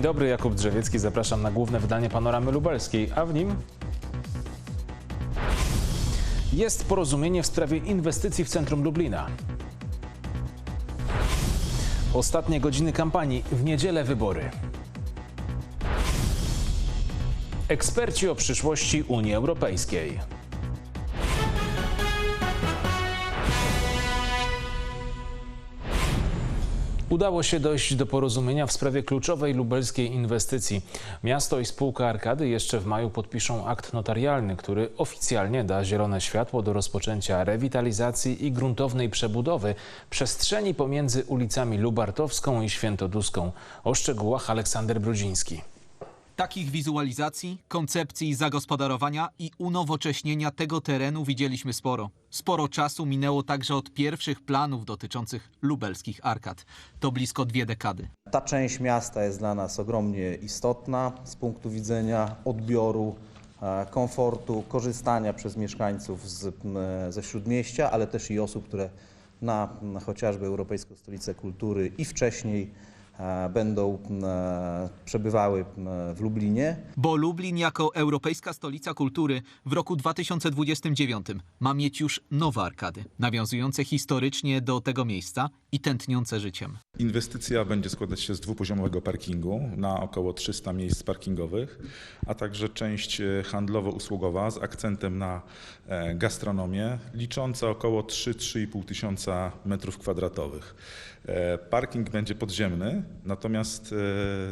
Dzień dobry, Jakub Drzewiecki, zapraszam na główne wydanie Panoramy Lubelskiej, a w nim jest porozumienie w sprawie inwestycji w centrum Lublina. Ostatnie godziny kampanii, w niedzielę wybory. Eksperci o przyszłości Unii Europejskiej. Udało się dojść do porozumienia w sprawie kluczowej lubelskiej inwestycji. Miasto i spółka Arkady jeszcze w maju podpiszą akt notarialny, który oficjalnie da zielone światło do rozpoczęcia rewitalizacji i gruntownej przebudowy przestrzeni pomiędzy ulicami Lubartowską i Świętoduską. O szczegółach Aleksander Brudziński. Takich wizualizacji, koncepcji zagospodarowania i unowocześnienia tego terenu widzieliśmy sporo. Sporo czasu minęło także od pierwszych planów dotyczących lubelskich arkad. To blisko dwie dekady. Ta część miasta jest dla nas ogromnie istotna z punktu widzenia odbioru, e, komfortu, korzystania przez mieszkańców z, ze śródmieścia, ale też i osób, które na m, chociażby Europejską Stolicę Kultury i wcześniej będą m, e, przebywały m, w Lublinie. Bo Lublin jako europejska stolica kultury w roku 2029 ma mieć już nowe arkady, nawiązujące historycznie do tego miejsca i tętniące życiem. Inwestycja będzie składać się z dwupoziomowego parkingu na około 300 miejsc parkingowych, a także część e, handlowo-usługowa z akcentem na e, gastronomię, licząca około 3-3,5 tysiąca metrów kwadratowych. E, Parking będzie podziemny, natomiast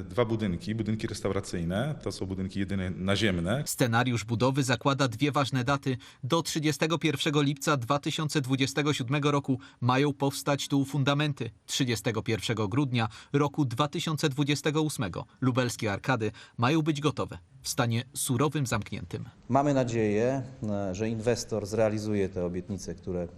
e, dwa budynki, budynki restauracyjne, to są budynki jedynie naziemne, Scenariusz budowy zakłada dwie ważne daty. Do 31 lipca 2027 roku mają powstać tu fundamenty. 31 grudnia roku 2028 lubelskie arkady mają być gotowe w stanie surowym zamkniętym. Mamy nadzieję, e, że inwestor zrealizuje te obietnice, które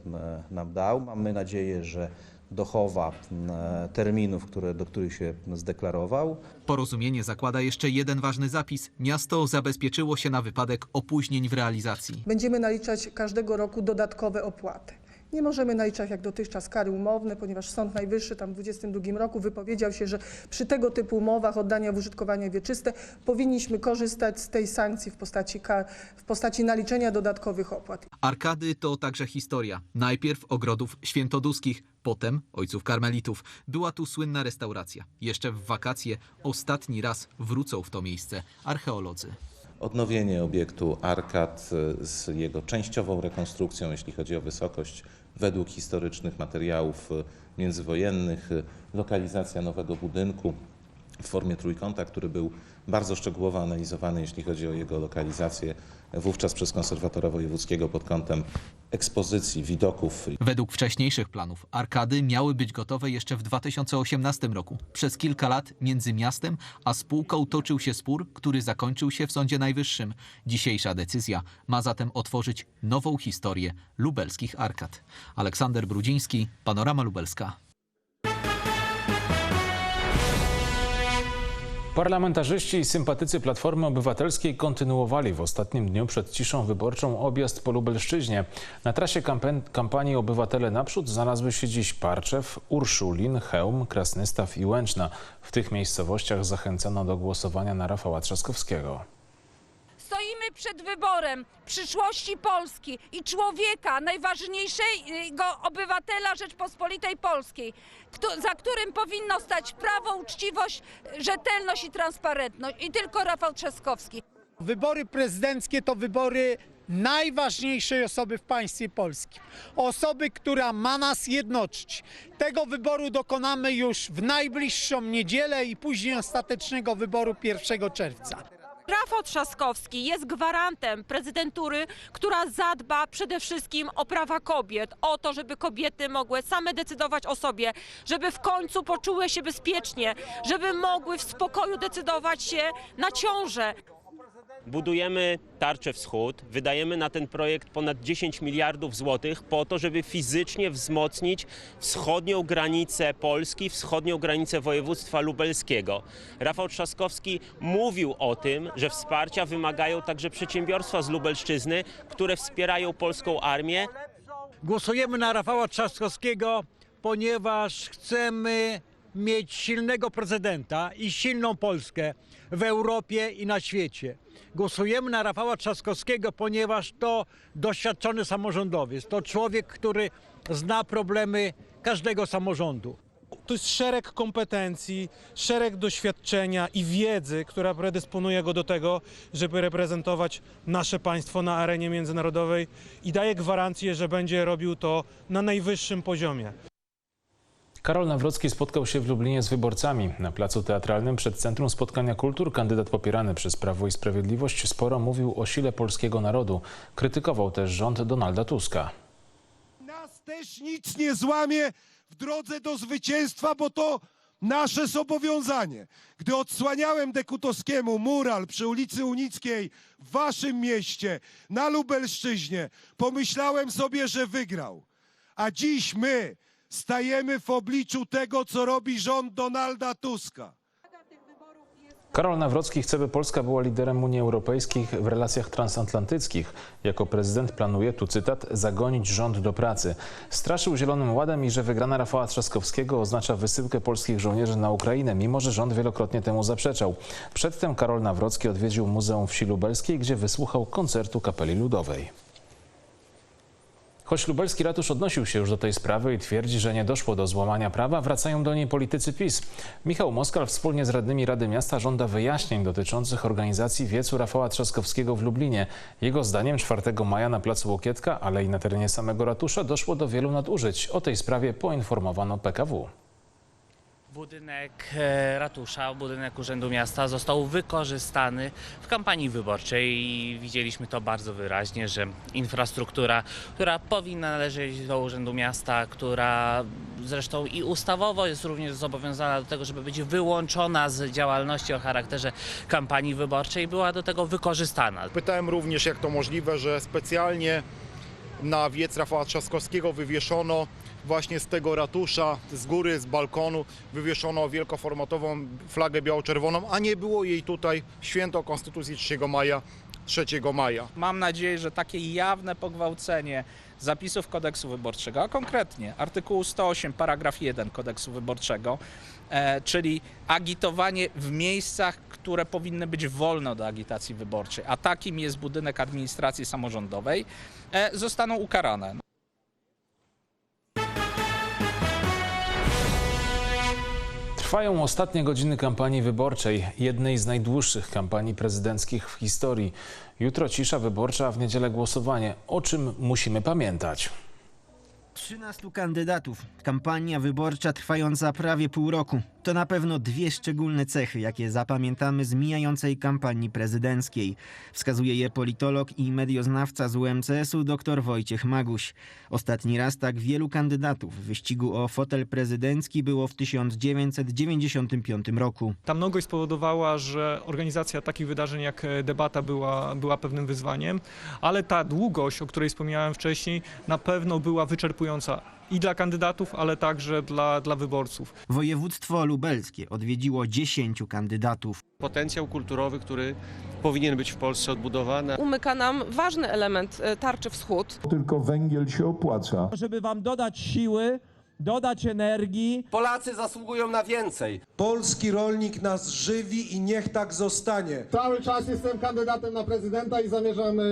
nam dał. Mamy nadzieję, że dochowa m, terminów, które, do których się zdeklarował. Porozumienie zakłada jeszcze jeden ważny zapis. Miasto zabezpieczyło się na wypadek opóźnień w realizacji. Będziemy naliczać każdego roku dodatkowe opłaty. Nie możemy naliczać jak dotychczas kary umowne, ponieważ Sąd Najwyższy tam w 2022 roku wypowiedział się, że przy tego typu umowach oddania w użytkowanie wieczyste powinniśmy korzystać z tej sankcji w postaci, kar, w postaci naliczenia dodatkowych opłat. Arkady to także historia. Najpierw ogrodów świętoduskich, potem ojców karmelitów. Była tu słynna restauracja. Jeszcze w wakacje ostatni raz wrócą w to miejsce archeolodzy. odnowienie obiektu arkad z jego częściową rekonstrukcją, jeśli chodzi o wysokość, według historycznych materiałów y, międzywojennych, y, lokalizacja nowego budynku w formie trójkąta, który był bardzo szczegółowo analizowany, jeśli chodzi o jego lokalizację, wówczas przez konserwatora wojewódzkiego pod kątem ekspozycji, widoków Według wcześniejszych planów arkady miały być gotowe jeszcze w 2018 roku. Przez kilka lat między miastem a spółką toczył się spór, który zakończył się w Sądzie Najwyższym. Dzisiejsza decyzja ma zatem otworzyć nową historię lubelskich arkad. Aleksander Brudziński, Panorama Lubelska. Parlamentarzyści i sympatycy Platformy Obywatelskiej kontynuowali w ostatnim dniu przed ciszą wyborczą objazd po Lubelszczyźnie. Na trasie kampanii Obywatele Naprzód znalazły się dziś Parczew, Urszulin, Chełm, Krasnystaw i Łęczna. W tych miejscowościach zachęcano do głosowania na Rafała Trzaskowskiego. Przed wyborem przyszłości Polski i człowieka, najważniejszego obywatela Rzeczpospolitej Polskiej, za którym powinno stać prawo, uczciwość, rzetelność i transparentność. I tylko Rafał Trzaskowski. Wybory prezydenckie to wybory najważniejszej osoby w państwie polskim. Osoby, która ma nas jednoczyć. Tego wyboru dokonamy już w najbliższą niedzielę i później ostatecznego wyboru 1 czerwca. Rafał Trzaskowski jest gwarantem prezydentury, która zadba przede wszystkim o prawa kobiet, o to, żeby kobiety mogły same decydować o sobie, żeby w końcu poczuły się bezpiecznie, żeby mogły w spokoju decydować się na ciążę. Budujemy Tarczę Wschód, wydajemy na ten projekt ponad 10 miliardów złotych po to, żeby fizycznie wzmocnić wschodnią granicę Polski, wschodnią granicę województwa lubelskiego. Rafał Trzaskowski mówił o tym, że wsparcia wymagają także przedsiębiorstwa z Lubelszczyzny, które wspierają polską armię. Głosujemy na Rafała Trzaskowskiego, ponieważ chcemy mieć silnego prezydenta i silną Polskę w Europie i na świecie. Głosujemy na Rafała Trzaskowskiego, ponieważ to doświadczony samorządowiec, to człowiek, który zna problemy każdego samorządu. To jest szereg kompetencji, szereg doświadczenia i wiedzy, która predysponuje go do tego, żeby reprezentować nasze państwo na arenie międzynarodowej i daje gwarancję, że będzie robił to na najwyższym poziomie. Karol Nawrocki spotkał się w Lublinie z wyborcami. Na placu teatralnym przed Centrum Spotkania Kultur kandydat popierany przez Prawo i Sprawiedliwość sporo mówił o sile polskiego narodu. Krytykował też rząd Donalda Tuska. Nas też nic nie złamie w drodze do zwycięstwa, bo to nasze zobowiązanie. Gdy odsłaniałem Dekutowskiemu mural przy ulicy Unickiej w waszym mieście, na Lubelszczyźnie, pomyślałem sobie, że wygrał. A dziś my stajemy w obliczu tego, co robi rząd Donalda Tuska. Karol Nawrocki chce, by Polska była liderem Unii Europejskiej w relacjach transatlantyckich. Jako prezydent planuje, tu cytat, zagonić rząd do pracy. Straszył Zielonym Ładem i że wygrana Rafała Trzaskowskiego oznacza wysyłkę polskich żołnierzy na Ukrainę, mimo że rząd wielokrotnie temu zaprzeczał. Przedtem Karol Nawrocki odwiedził Muzeum Wsi Lubelskiej, gdzie wysłuchał koncertu Kapeli Ludowej. Choć lubelski ratusz odnosił się już do tej sprawy i twierdzi, że nie doszło do złamania prawa, wracają do niej politycy PiS. Michał Moskal wspólnie z radnymi Rady Miasta żąda wyjaśnień dotyczących organizacji wiecu Rafała Trzaskowskiego w Lublinie. Jego zdaniem 4 maja na placu Łokietka, ale i na terenie samego ratusza doszło do wielu nadużyć. O tej sprawie poinformowano PKW. Budynek e, ratusza, budynek Urzędu Miasta został wykorzystany w kampanii wyborczej i widzieliśmy to bardzo wyraźnie, że infrastruktura, która powinna należeć do Urzędu Miasta, która zresztą i ustawowo jest również zobowiązana do tego, żeby być wyłączona z działalności o charakterze kampanii wyborczej, była do tego wykorzystana. Pytałem również, jak to możliwe, że specjalnie na wiec Rafała Trzaskowskiego wywieszono właśnie z tego ratusza, z góry, z balkonu, wywieszono wielkoformatową flagę biało-czerwoną, a nie było jej tutaj święto Konstytucji 3 maja, 3 maja. Mam nadzieję, że takie jawne pogwałcenie zapisów kodeksu wyborczego, a konkretnie artykułu 108, paragraf 1 kodeksu wyborczego, e, czyli agitowanie w miejscach, które powinny być wolne do agitacji wyborczej, a takim jest budynek administracji samorządowej, e, zostaną ukarane. Trwają ostatnie godziny kampanii wyborczej, jednej z najdłuższych kampanii prezydenckich w historii. Jutro cisza wyborcza, w niedzielę głosowanie. O czym musimy pamiętać? 13 kandydatów. Kampania wyborcza trwająca prawie pół roku. To na pewno dwie szczególne cechy, jakie zapamiętamy z mijającej kampanii prezydenckiej. Wskazuje je politolog i medioznawca z UMCS-u dr Wojciech Maguś. Ostatni raz tak wielu kandydatów w wyścigu o fotel prezydencki było w 1995 roku. Ta mnogość spowodowała, że organizacja takich wydarzeń jak debata była, była pewnym wyzwaniem, ale ta długość, o której wspomniałem wcześniej, na pewno była wyczerpująca i dla kandydatów, ale także dla, dla wyborców. Województwo lubelskie odwiedziło 10 kandydatów. Potencjał kulturowy, który powinien być w Polsce odbudowany. Umyka nam ważny element e, tarczy wschód. Tylko węgiel się opłaca. Żeby wam dodać siły, dodać energii, Polacy zasługują na więcej. Polski rolnik nas żywi i niech tak zostanie. Cały czas jestem kandydatem na prezydenta i zamierzam e,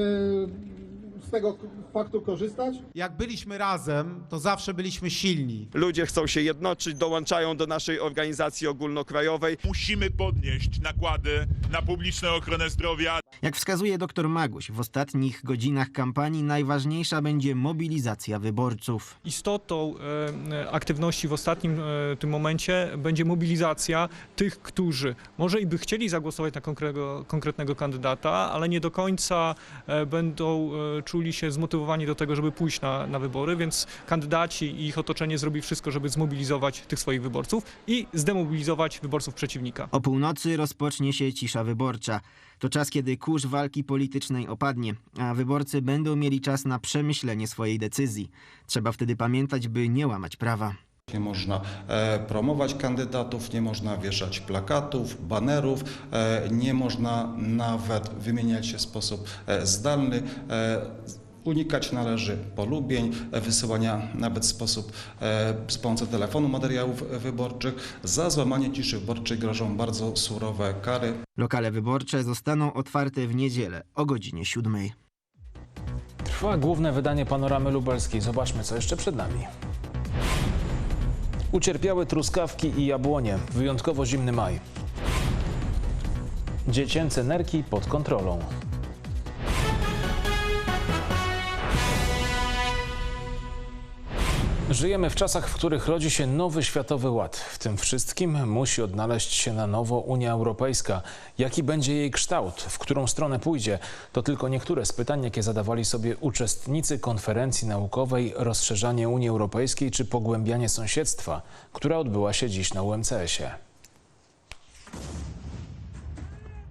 z tego faktu korzystać. Jak byliśmy razem, to zawsze byliśmy silni. Ludzie chcą się jednoczyć, dołączają do naszej organizacji ogólnokrajowej. Musimy podnieść nakłady na publiczną ochronę zdrowia. Jak wskazuje dr Maguś, w ostatnich godzinach kampanii najważniejsza będzie mobilizacja wyborców. Istotą e, aktywności w ostatnim e, tym momencie będzie mobilizacja tych, którzy może i by chcieli zagłosować na konkretnego, konkretnego kandydata, ale nie do końca e, będą e, czuli się zmotywowani do tego, żeby pójść na, na wybory, więc kandydaci i ich otoczenie zrobi wszystko, żeby zmobilizować tych swoich wyborców i zdemobilizować wyborców przeciwnika. O północy rozpocznie się cisza wyborcza. To czas, kiedy kurz walki politycznej opadnie, a wyborcy będą mieli czas na przemyślenie swojej decyzji. Trzeba wtedy pamiętać, by nie łamać prawa. Nie można e, promować kandydatów, nie można wieszać plakatów, banerów, e, nie można nawet wymieniać się w sposób e, zdalny. E, Unikać należy polubień, wysyłania nawet w sposób e, z pomocą telefonu materiałów wyborczych. Za złamanie ciszy wyborczej grożą bardzo surowe kary. Lokale wyborcze zostaną otwarte w niedzielę o godzinie 7. Trwa główne wydanie Panoramy Lubelskiej. Zobaczmy, co jeszcze przed nami. Ucierpiały truskawki i jabłonie. Wyjątkowo zimny maj. Dziecięce nerki pod kontrolą. Żyjemy w czasach, w których rodzi się nowy światowy ład. W tym wszystkim musi odnaleźć się na nowo Unia Europejska. Jaki będzie jej kształt? W którą stronę pójdzie? To tylko niektóre z pytań, jakie zadawali sobie uczestnicy konferencji naukowej Rozszerzanie Unii Europejskiej czy Pogłębianie Sąsiedztwa, która odbyła się dziś na UMCS-ie.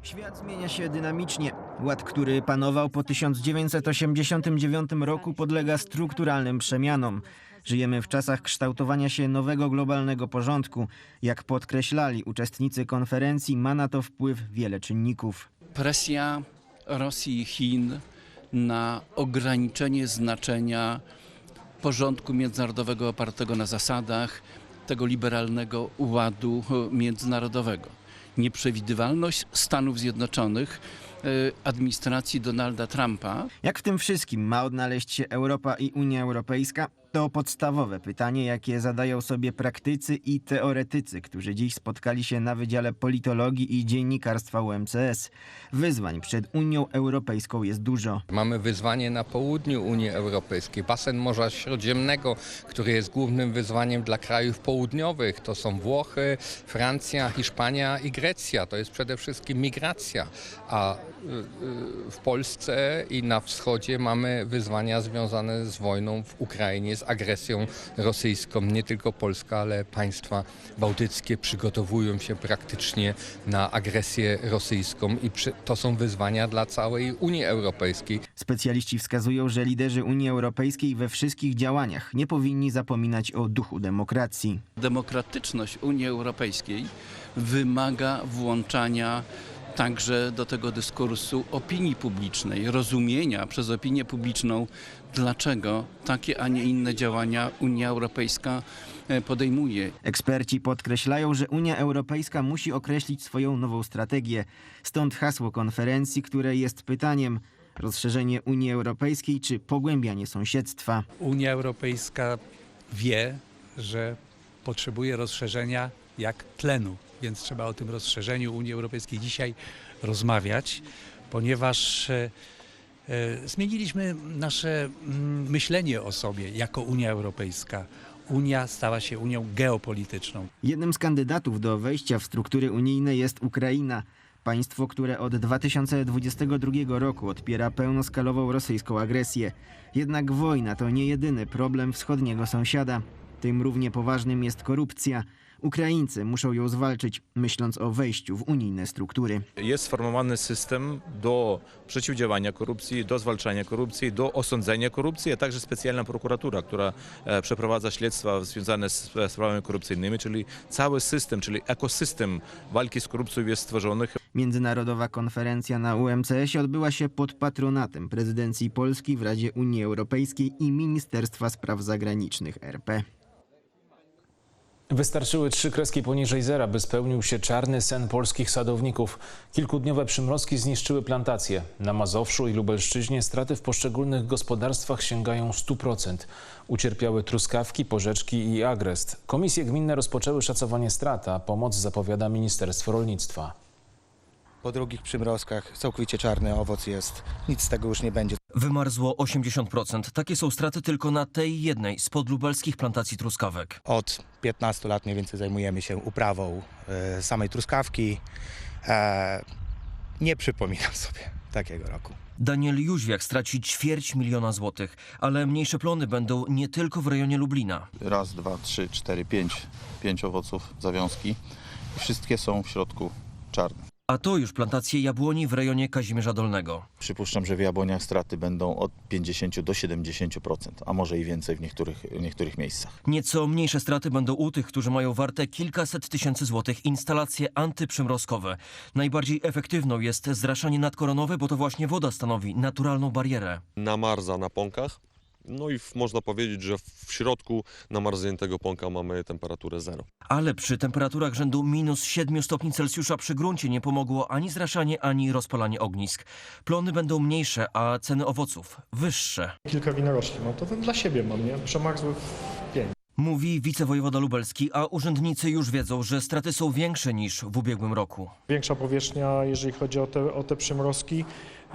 Świat zmienia się dynamicznie. Ład, który panował po 1989 roku, podlega strukturalnym przemianom. Żyjemy w czasach kształtowania się nowego globalnego porządku. Jak podkreślali uczestnicy konferencji, ma na to wpływ wiele czynników. presja Rosji i Chin na ograniczenie znaczenia porządku międzynarodowego opartego na zasadach tego liberalnego ładu międzynarodowego. Nieprzewidywalność Stanów Zjednoczonych, administracji Donalda Trumpa Jak w tym wszystkim ma odnaleźć się Europa i Unia Europejska? To podstawowe pytanie, jakie zadają sobie praktycy i teoretycy, którzy dziś spotkali się na Wydziale Politologii i Dziennikarstwa UMCS. Wyzwań przed Unią Europejską jest dużo. Mamy wyzwanie na południu Unii Europejskiej, basen Morza Śródziemnego, który jest głównym wyzwaniem dla krajów południowych. To są Włochy, Francja, Hiszpania i Grecja. To jest przede wszystkim migracja. A y, y, w Polsce i na wschodzie mamy wyzwania związane z wojną w Ukrainie, z agresją rosyjską. Nie tylko Polska, ale państwa bałtyckie przygotowują się praktycznie na agresję rosyjską i to są wyzwania dla całej Unii Europejskiej. Specjaliści wskazują, że liderzy Unii Europejskiej we wszystkich działaniach nie powinni zapominać o duchu demokracji. demokratyczność Unii Europejskiej wymaga włączania także do tego dyskursu opinii publicznej, rozumienia przez opinię publiczną, dlaczego takie, a nie inne działania Unia Europejska e, podejmuje. Eksperci podkreślają, że Unia Europejska musi określić swoją nową strategię. Stąd hasło konferencji, które jest pytaniem: rozszerzenie Unii Europejskiej czy pogłębianie sąsiedztwa. Unia Europejska wie, że potrzebuje rozszerzenia jak tlenu, więc trzeba o tym rozszerzeniu Unii Europejskiej dzisiaj rozmawiać, ponieważ e, e, zmieniliśmy nasze mm, myślenie o sobie jako Unia Europejska. Unia stała się Unią geopolityczną. Jednym z kandydatów do wejścia w struktury unijne jest Ukraina. Państwo, które od 2022 roku odpiera pełnoskalową rosyjską agresję. Jednak wojna to nie jedyny problem wschodniego sąsiada. Tym równie poważnym jest korupcja. Ukraińcy muszą ją zwalczyć, myśląc o wejściu w unijne struktury. Jest sformowany system do przeciwdziałania korupcji, do zwalczania korupcji, do osądzenia korupcji, a także specjalna prokuratura, która e, przeprowadza śledztwa związane z e, sprawami korupcyjnymi, czyli cały system, czyli ekosystem walki z korupcją jest stworzony. Międzynarodowa konferencja na UMCS odbyła się pod patronatem prezydencji Polski w Radzie Unii Europejskiej i Ministerstwa Spraw Zagranicznych RP. Wystarczyły trzy kreski poniżej zera, by spełnił się czarny sen polskich sadowników. Kilkudniowe przymrozki zniszczyły plantacje. Na Mazowszu i Lubelszczyźnie straty w poszczególnych gospodarstwach sięgają 100%. Ucierpiały truskawki, porzeczki i agrest. Komisje gminne rozpoczęły szacowanie strat, a pomoc zapowiada Ministerstwo Rolnictwa. Po drugich przymrozkach całkowicie czarny owoc jest. Nic z tego już nie będzie. Wymarzło 80%. Takie są straty tylko na tej jednej z podlubelskich plantacji truskawek. Od 15 lat mniej więcej zajmujemy się uprawą e, samej truskawki. E, nie przypominam sobie takiego roku. Daniel Jóźwiak straci ćwierć miliona złotych, ale mniejsze plony będą nie tylko w rejonie Lublina. Raz, dwa, trzy, cztery, pięć, pięć owoców, zawiązki. Wszystkie są w środku czarne. A to już plantacje jabłoni w rejonie Kazimierza Dolnego. Przypuszczam, że w jabłoniach straty będą od 50 do 70%, a może i więcej w niektórych, w niektórych miejscach. Nieco mniejsze straty będą u tych, którzy mają warte kilkaset tysięcy złotych instalacje antyprzymrozkowe. Najbardziej efektywną jest zraszanie nadkoronowe, bo to właśnie woda stanowi naturalną barierę. namarza na pąkach. No i w, można powiedzieć, że w środku namarzniętego pąka mamy temperaturę zero. Ale przy temperaturach rzędu minus 7 stopni Celsjusza przy gruncie nie pomogło ani zraszanie, ani rozpalanie ognisk. Plony będą mniejsze, a ceny owoców wyższe. Kilka winorośli mam, to ten dla siebie mam, nie? Przemarzły w. Mówi wicewojewoda lubelski, a urzędnicy już wiedzą, że straty są większe niż w ubiegłym roku. Większa powierzchnia, jeżeli chodzi o te, o te przymrozki.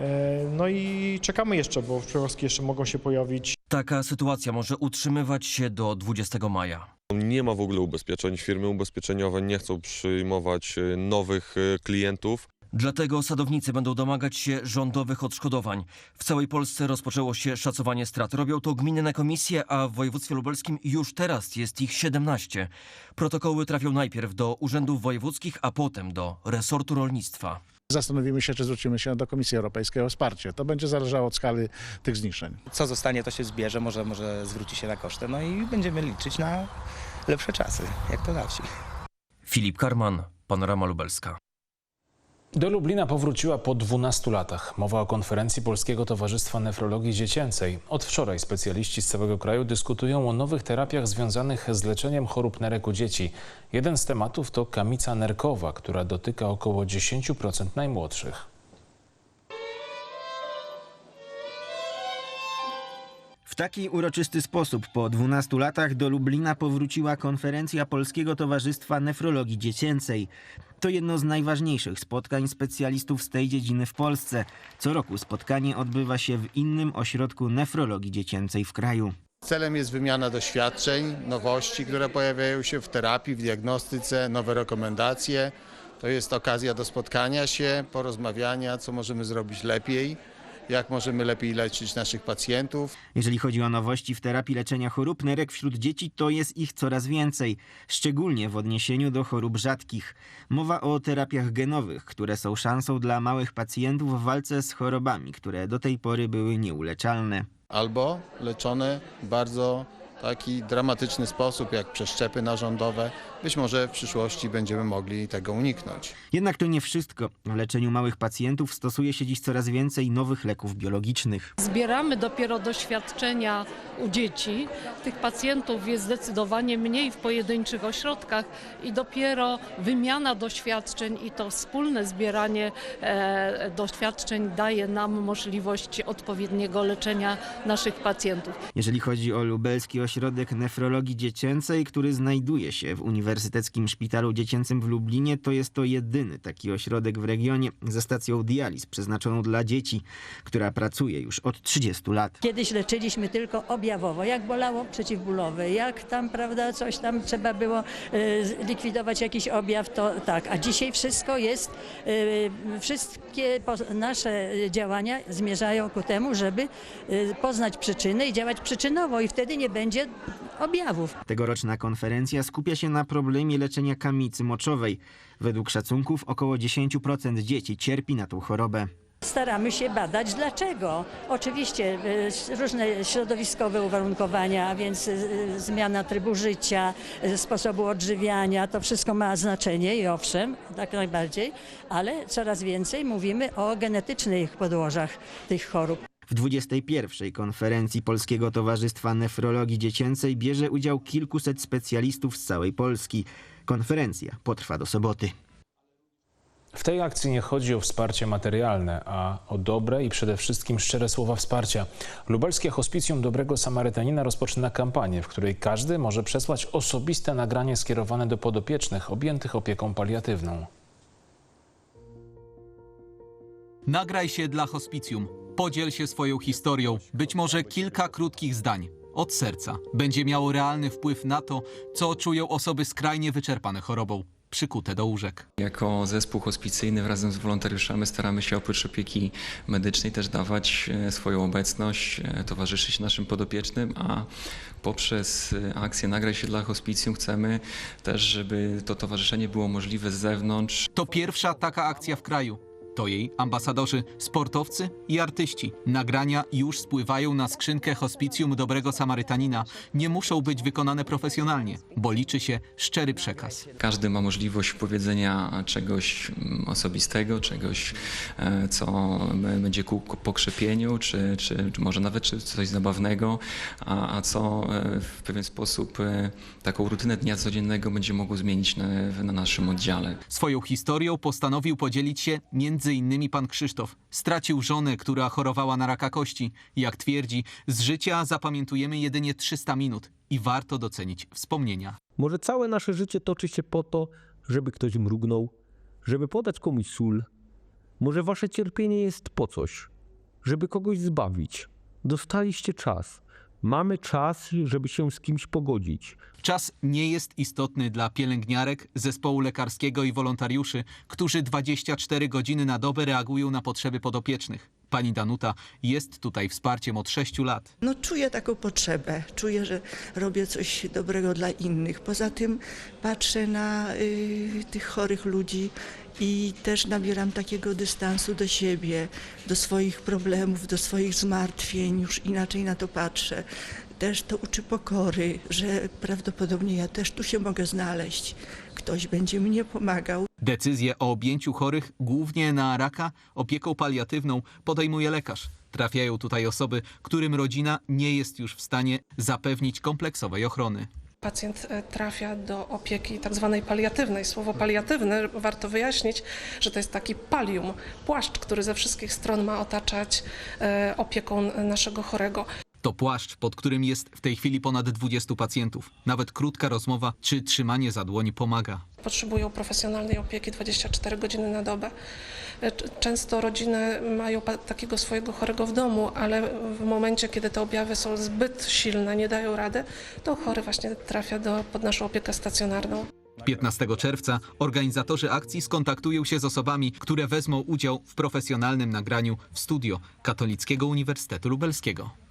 E, No i czekamy jeszcze, bo przymrozki jeszcze mogą się pojawić. Taka sytuacja może utrzymywać się do 20 maja. Nie ma w ogóle ubezpieczeń. Firmy ubezpieczeniowe nie chcą przyjmować e, nowych e, klientów. Dlatego sadownicy będą domagać się rządowych odszkodowań. W całej Polsce rozpoczęło się szacowanie strat. Robią to gminne komisje, a w województwie lubelskim już teraz jest ich 17. Protokoły trafią najpierw do urzędów wojewódzkich, a potem do resortu rolnictwa. Zastanowimy się, czy zwrócimy się do Komisji Europejskiej o wsparcie. To będzie zależało od skali tych zniszczeń. Co zostanie, to się zbierze, może, może zwróci się na koszty, no i będziemy liczyć na lepsze czasy, jak to na wsi. Filip Karman, Panorama Lubelska. Do Lublina powróciła po 12 latach. Mowa o konferencji Polskiego Towarzystwa Nefrologii Dziecięcej. Od wczoraj specjaliści z całego kraju dyskutują o nowych terapiach związanych z leczeniem chorób nerek u dzieci. Jeden z tematów to kamica nerkowa, która dotyka około 10% najmłodszych. W taki uroczysty sposób po 12 latach do Lublina powróciła konferencja Polskiego Towarzystwa Nefrologii Dziecięcej. To jedno z najważniejszych spotkań specjalistów z tej dziedziny w Polsce. Co roku spotkanie odbywa się w innym ośrodku nefrologii dziecięcej w kraju. Celem jest wymiana doświadczeń, nowości, które pojawiają się w terapii, w diagnostyce, nowe rekomendacje. To jest okazja do spotkania się, porozmawiania, co możemy zrobić lepiej, jak możemy lepiej leczyć naszych pacjentów. Jeżeli chodzi o nowości w terapii leczenia chorób nerek wśród dzieci, to jest ich coraz więcej, szczególnie w odniesieniu do chorób rzadkich. Mowa o terapiach genowych, które są szansą dla małych pacjentów w walce z chorobami, które do tej pory były nieuleczalne. Albo leczone w bardzo taki dramatyczny sposób, jak przeszczepy narządowe. Być może w przyszłości będziemy mogli tego uniknąć. Jednak to nie wszystko. W leczeniu małych pacjentów stosuje się dziś coraz więcej nowych leków biologicznych. Zbieramy dopiero doświadczenia u dzieci. Tych pacjentów jest zdecydowanie mniej w pojedynczych ośrodkach i dopiero wymiana doświadczeń i to wspólne zbieranie e, doświadczeń daje nam możliwość odpowiedniego leczenia naszych pacjentów. Jeżeli chodzi o lubelski ośrodek nefrologii dziecięcej, który znajduje się w Uniwersyteckim Szpitalu Dziecięcym w Lublinie, to jest to jedyny taki ośrodek w regionie ze stacją dializ przeznaczoną dla dzieci, która pracuje już od 30 lat. Kiedyś leczyliśmy tylko objawowo, jak bolało przeciwbólowe, jak tam, prawda, coś tam trzeba było e, likwidować jakiś objaw, to tak. A dzisiaj wszystko jest, e, wszystkie nasze działania zmierzają ku temu, żeby e, poznać przyczyny i działać przyczynowo i wtedy nie będzie objawów. Tegoroczna konferencja skupia się na problemie leczenia kamicy moczowej. Według szacunków około 10% dzieci cierpi na tą chorobę. Staramy się badać dlaczego. Oczywiście e, różne środowiskowe uwarunkowania, więc e, zmiana trybu życia, e, sposobu odżywiania, to wszystko ma znaczenie i owszem, tak najbardziej, ale coraz więcej mówimy o genetycznych podłożach tych chorób. W 21. konferencji Polskiego Towarzystwa Nefrologii Dziecięcej bierze udział kilkuset specjalistów z całej Polski. Konferencja potrwa do soboty. W tej akcji nie chodzi o wsparcie materialne, a o dobre i przede wszystkim szczere słowa wsparcia. Lubelskie Hospicjum Dobrego Samarytanina rozpoczyna kampanię, w której każdy może przesłać osobiste nagranie skierowane do podopiecznych objętych opieką paliatywną. Nagraj się dla hospicjum. Podziel się swoją historią, być może kilka krótkich zdań. Od serca. Będzie miało realny wpływ na to, co czują osoby skrajnie wyczerpane chorobą. przykute do łóżek. Jako zespół hospicyjny razem z wolontariuszami staramy się oprócz opieki medycznej też dawać e, swoją obecność, e, towarzyszyć naszym podopiecznym, a poprzez e, akcję Nagraj się dla hospicjum chcemy też, żeby to towarzyszenie było możliwe z zewnątrz. To pierwsza taka akcja w kraju. To jej ambasadorzy, sportowcy i artyści. Nagrania już spływają na skrzynkę hospicjum Dobrego Samarytanina. Nie muszą być wykonane profesjonalnie, bo liczy się szczery przekaz. Każdy ma możliwość powiedzenia czegoś mm, osobistego, czegoś, e, co będzie ku pokrzepieniu, czy, czy, czy może nawet czy coś zabawnego, a, a co e, w pewien sposób e, taką rutynę dnia codziennego będzie mogło zmienić na, na naszym oddziale. Swoją historią postanowił podzielić się między innymi pan Krzysztof. Stracił żonę, która chorowała na raka kości. Jak twierdzi, z życia zapamiętujemy jedynie 300 minut i warto docenić wspomnienia. Może całe nasze życie toczy się po to, żeby ktoś mrugnął, żeby podać komuś sól. Może wasze cierpienie jest po coś, żeby kogoś zbawić. Dostaliście czas. Mamy czas, żeby się z kimś pogodzić. Czas nie jest istotny dla pielęgniarek, zespołu lekarskiego i wolontariuszy, którzy 24 godziny na dobę reagują na potrzeby podopiecznych. Pani Danuta jest tutaj wsparciem od 6 lat. No czuję taką potrzebę, czuję, że robię coś dobrego dla innych. Poza tym patrzę na y, tych chorych ludzi i też nabieram takiego dystansu do siebie, do swoich problemów, do swoich zmartwień, już inaczej na to patrzę. Też to uczy pokory, że prawdopodobnie ja też tu się mogę znaleźć. Ktoś będzie mnie pomagał. Decyzję o objęciu chorych, głównie na raka, opieką paliatywną podejmuje lekarz. Trafiają tutaj osoby, którym rodzina nie jest już w stanie zapewnić kompleksowej ochrony. Pacjent e, trafia do opieki tak zwanej paliatywnej. Słowo paliatywne warto wyjaśnić, że to jest taki palium, płaszcz, który ze wszystkich stron ma otaczać e, opieką naszego chorego. To płaszcz, pod którym jest w tej chwili ponad 20 pacjentów. Nawet krótka rozmowa czy trzymanie za dłoń pomaga. Potrzebują profesjonalnej opieki 24 godziny na dobę. E, Często rodziny mają takiego swojego chorego w domu, ale w momencie, kiedy te objawy są zbyt silne, nie dają rady, to chory właśnie trafia do, pod naszą opiekę stacjonarną. 15 czerwca organizatorzy akcji skontaktują się z osobami, które wezmą udział w profesjonalnym nagraniu w studio Katolickiego Uniwersytetu Lubelskiego.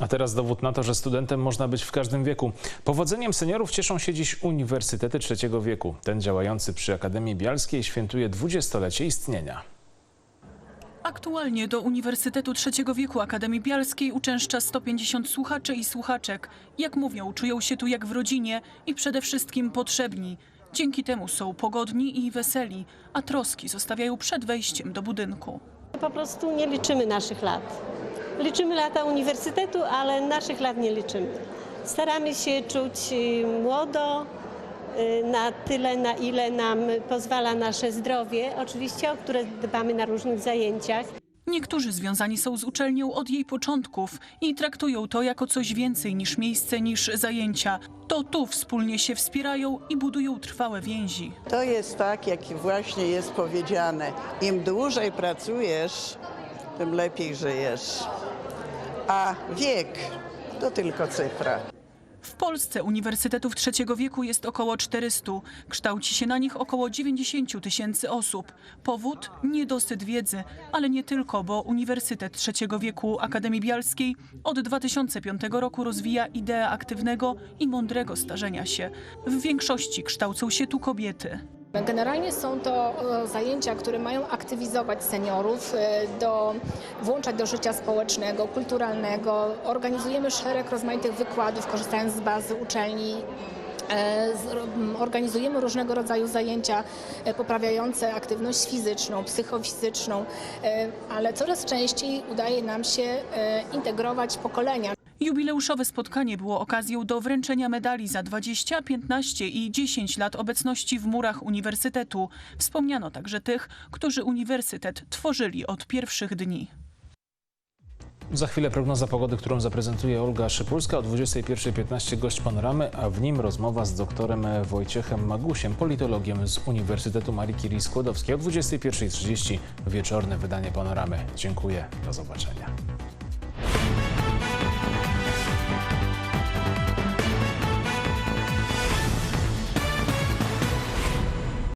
A teraz dowód na to, że studentem można być w każdym wieku. Powodzeniem seniorów cieszą się dziś Uniwersytety Trzeciego Wieku. Ten działający przy Akademii Bialskiej świętuje dwudziestolecie istnienia. Aktualnie do Uniwersytetu Trzeciego Wieku Akademii Bialskiej uczęszcza 150 słuchaczy i słuchaczek. Jak mówią, czują się tu jak w rodzinie i przede wszystkim potrzebni. Dzięki temu są pogodni i weseli, a troski zostawiają przed wejściem do budynku. Po prostu nie liczymy naszych lat. Liczymy lata uniwersytetu, ale naszych lat nie liczymy. Staramy się czuć y, młodo, y, na tyle, na ile nam pozwala nasze zdrowie, oczywiście, o które dbamy na różnych zajęciach. Niektórzy związani są z uczelnią od jej początków i traktują to jako coś więcej niż miejsce, niż zajęcia. To tu wspólnie się wspierają i budują trwałe więzi. To jest tak, jak właśnie jest powiedziane. Im dłużej pracujesz, tym lepiej żyjesz. A wiek to tylko cyfra. W Polsce uniwersytetów trzeciego wieku jest około 400. Kształci się na nich około 90 tysięcy osób. Powód? Niedosyt wiedzy, ale nie tylko, bo Uniwersytet Trzeciego Wieku Akademii Bialskiej od 2005 roku rozwija ideę aktywnego i mądrego starzenia się. W większości kształcą się tu kobiety. Generalnie są to e, zajęcia, które mają aktywizować seniorów, e, do, włączać do życia społecznego, kulturalnego. Organizujemy szereg rozmaitych wykładów, korzystając z bazy uczelni. E, Organizujemy różnego rodzaju zajęcia poprawiające aktywność fizyczną, psychofizyczną, ale coraz częściej udaje nam się integrować pokolenia. Jubileuszowe spotkanie było okazją do wręczenia medali za 20, 15 i 10 lat obecności w murach uniwersytetu. Wspomniano także tych, którzy uniwersytet tworzyli od pierwszych dni. Za chwilę prognoza pogody, którą zaprezentuje Olga Szypulska. O 21.15 gość panoramy, a w nim rozmowa z doktorem Wojciechem Magusiem, politologiem z Uniwersytetu Marii Curie Skłodowskiej. O 21.30 wieczorne wydanie panoramy. Dziękuję, do zobaczenia.